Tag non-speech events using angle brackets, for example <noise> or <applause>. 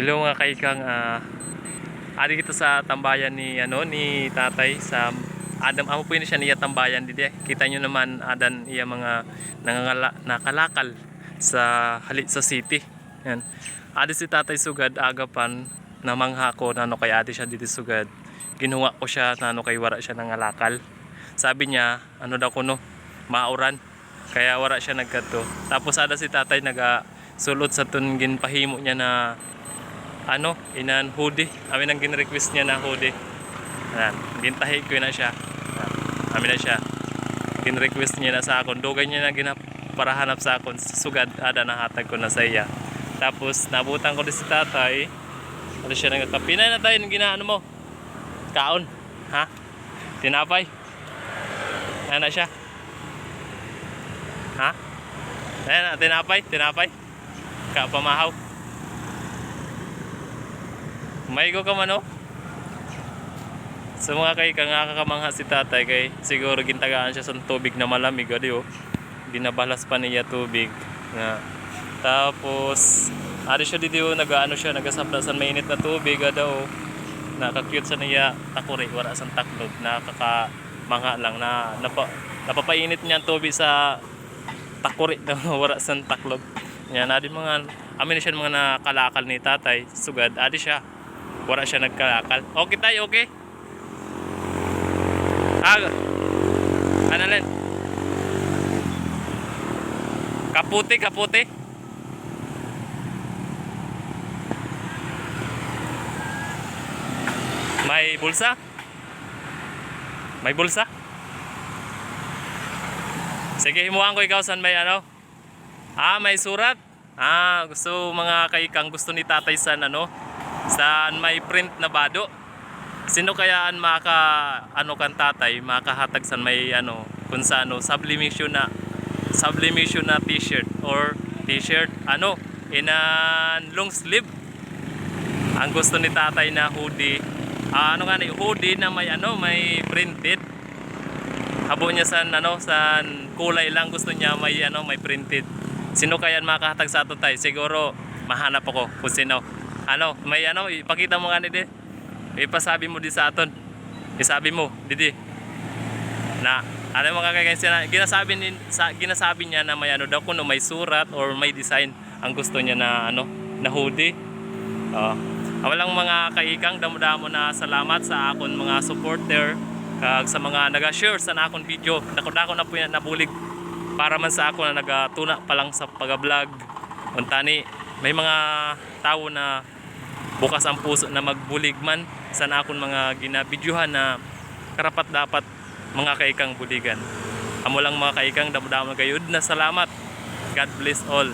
Hello mga kaikang ah Adi kita sa tambayan ni ano ni tatay sa Adam amo po yun siya niya tambayan didi. Kita nyo naman adan iya mga nangangala, nakalakal sa halit sa city. Yan. Adi si tatay sugad agapan na mangha ko na ano kay adi siya dito sugad. Ginuha ko siya na ano kay wara siya nangalakal. Sabi niya ano daw kuno mauran kaya wara siya nagkadto. Tapos ada si tatay naga sulot sa tun ginpahimo niya na ano, inan hoodie. Amin ang gin-request niya na hoodie. Ayan, gintahi ko na siya. Amin na siya. Gin-request niya na sa akon. Dugay niya na ginap para hanap sa akon. Sugad ada na hatag ko na sa iya. Tapos nabutan ko din si tatay. Ano siya nagkape na na tayo ng ginaano mo. Kaon. Ha? Tinapay. Ano siya? Ha? Ayan na, tinapay, tinapay. Kapamahaw. May ko ka man oh. Sa mga kay kang kakamangha si tatay kay siguro gintagaan siya sa tubig na malamig adi oh. Binabalas pa niya tubig na tapos ari siya dito nagaano siya nagasapla sa mainit na tubig ada oh. Nakakute sa niya takuri wala sa taklog nakaka mangha lang na napa, napapainit niya ang tubig sa takuri na <laughs> wala sa taklog. Yan adi mga amin siya mga nakalakal ni tatay sugad adi siya wala siya nagkalakal. Okay tayo, okay? Ah, lang? Kaputi, kaputi. May bulsa? May bulsa? Sige, himuhan ko ikaw saan may ano? Ah, may surat? Ah, gusto mga kaikang gusto ni tatay san ano? Saan may print na bado? Sino kaya ang maka ano kan tatay makahatag san may ano kung sa ano sublimation na sublimation na t-shirt or t-shirt ano in a long sleeve? Ang gusto ni tatay na hoodie. Ah, ano nga ni hoodie na may ano may printed. Habo niya sa ano sa kulay lang gusto niya may ano may printed. Sino kaya ang makahatag sa ato tay? Siguro mahanap ako kung sino ano may ano ipakita mo nga ni di ipasabi mo di sa aton. Isabi mo didi na ano yung mga kagaya ginasabi ni sa ginasabi niya na may ano daw kuno may surat or may design ang gusto niya na ano na hoodie. Oh walang mga kaikang damo-damo na salamat sa akon mga supporter kag sa mga naga-share sa na akon video. Dako-dako na po yan nabulig. Para man sa ako na nagatuna pa lang sa pag-vlog. Untani may mga tao na bukas ang puso na magbulig man. Sa na akon mga ginabidyohan na karapat dapat mga kaikang buligan. Amo lang mga kaikang damo-damo gayud na salamat. God bless all